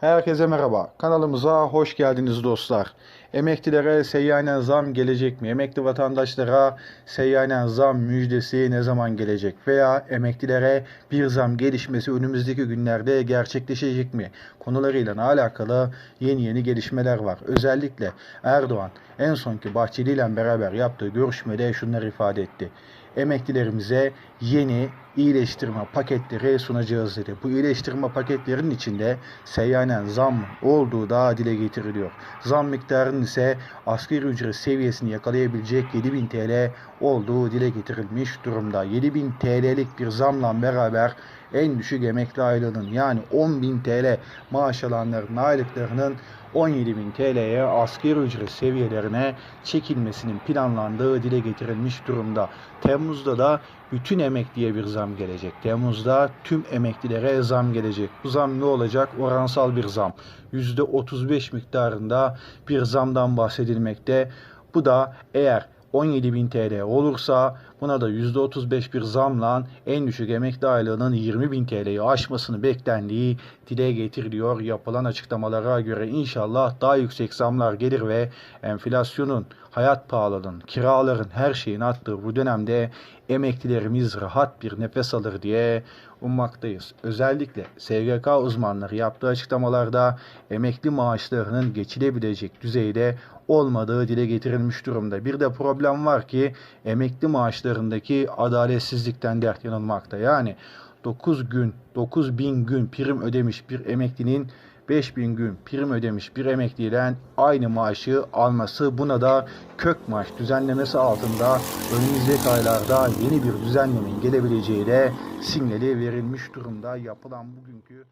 Herkese merhaba. Kanalımıza hoş geldiniz dostlar. Emeklilere seyyanen zam gelecek mi? Emekli vatandaşlara seyyanen zam müjdesi ne zaman gelecek? Veya emeklilere bir zam gelişmesi önümüzdeki günlerde gerçekleşecek mi? Konularıyla alakalı yeni yeni gelişmeler var. Özellikle Erdoğan en sonki Bahçeli ile beraber yaptığı görüşmede şunları ifade etti. Emeklilerimize yeni iyileştirme paketleri sunacağız dedi. Bu iyileştirme paketlerinin içinde seyyanen zam olduğu da dile getiriliyor. Zam miktarının ise asgari ücret seviyesini yakalayabilecek 7000 TL olduğu dile getirilmiş durumda. 7000 TL'lik bir zamla beraber en düşük emekli aylığının yani 10.000 TL maaş alanların aylıklarının 17.000 TL'ye asgari ücret seviyelerine çekilmesinin planlandığı dile getirilmiş durumda. Temmuz'da da bütün emekliye bir zam gelecek. Temmuz'da tüm emeklilere zam gelecek. Bu zam ne olacak? Oransal bir zam. %35 miktarında bir zamdan bahsedilmekte. Bu da eğer 17.000 TL olursa buna da %35 bir zamla en düşük emekli aylığının 20.000 TL'yi aşmasını beklendiği dile getiriliyor. Yapılan açıklamalara göre inşallah daha yüksek zamlar gelir ve enflasyonun, hayat pahalılığının, kiraların her şeyin arttığı bu dönemde emeklilerimiz rahat bir nefes alır diye ummaktayız. Özellikle SGK uzmanları yaptığı açıklamalarda emekli maaşlarının geçilebilecek düzeyde olmadığı dile getirilmiş durumda. Bir de problem var ki emekli maaşlarındaki adaletsizlikten dert yanılmakta. Yani 9 gün, 9000 gün prim ödemiş bir emeklinin 5000 gün prim ödemiş bir emekliyle aynı maaşı alması buna da kök maaş düzenlemesi altında önümüzdeki aylarda yeni bir düzenlemenin gelebileceği de sinyali verilmiş durumda yapılan bugünkü.